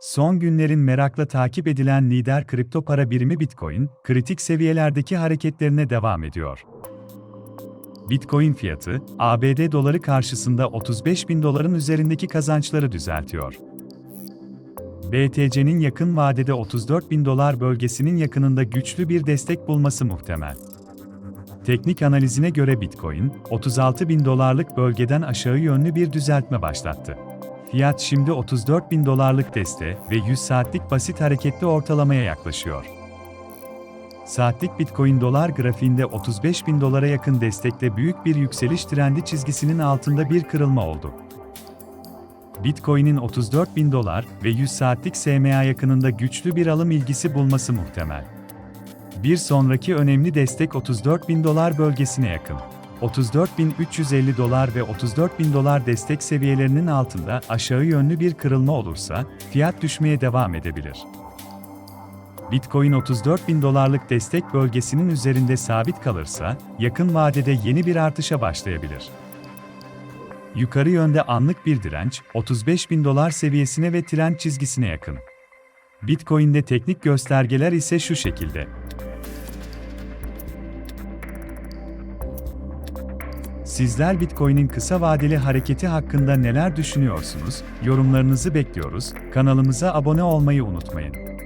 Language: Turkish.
Son günlerin merakla takip edilen lider kripto para birimi Bitcoin, kritik seviyelerdeki hareketlerine devam ediyor. Bitcoin fiyatı, ABD doları karşısında 35 bin doların üzerindeki kazançları düzeltiyor. BTC'nin yakın vadede 34 bin dolar bölgesinin yakınında güçlü bir destek bulması muhtemel. Teknik analizine göre Bitcoin, 36 bin dolarlık bölgeden aşağı yönlü bir düzeltme başlattı. Fiyat şimdi 34 bin dolarlık deste ve 100 saatlik basit hareketli ortalamaya yaklaşıyor. Saatlik Bitcoin dolar grafiğinde 35 bin dolara yakın destekle büyük bir yükseliş trendi çizgisinin altında bir kırılma oldu. Bitcoin'in 34 bin dolar ve 100 saatlik SMA yakınında güçlü bir alım ilgisi bulması muhtemel. Bir sonraki önemli destek 34 bin dolar bölgesine yakın. 34.350 dolar ve 34.000 dolar destek seviyelerinin altında aşağı yönlü bir kırılma olursa, fiyat düşmeye devam edebilir. Bitcoin 34.000 dolarlık destek bölgesinin üzerinde sabit kalırsa, yakın vadede yeni bir artışa başlayabilir. Yukarı yönde anlık bir direnç, 35.000 dolar seviyesine ve trend çizgisine yakın. Bitcoin'de teknik göstergeler ise şu şekilde. Sizler Bitcoin'in kısa vadeli hareketi hakkında neler düşünüyorsunuz? Yorumlarınızı bekliyoruz. Kanalımıza abone olmayı unutmayın.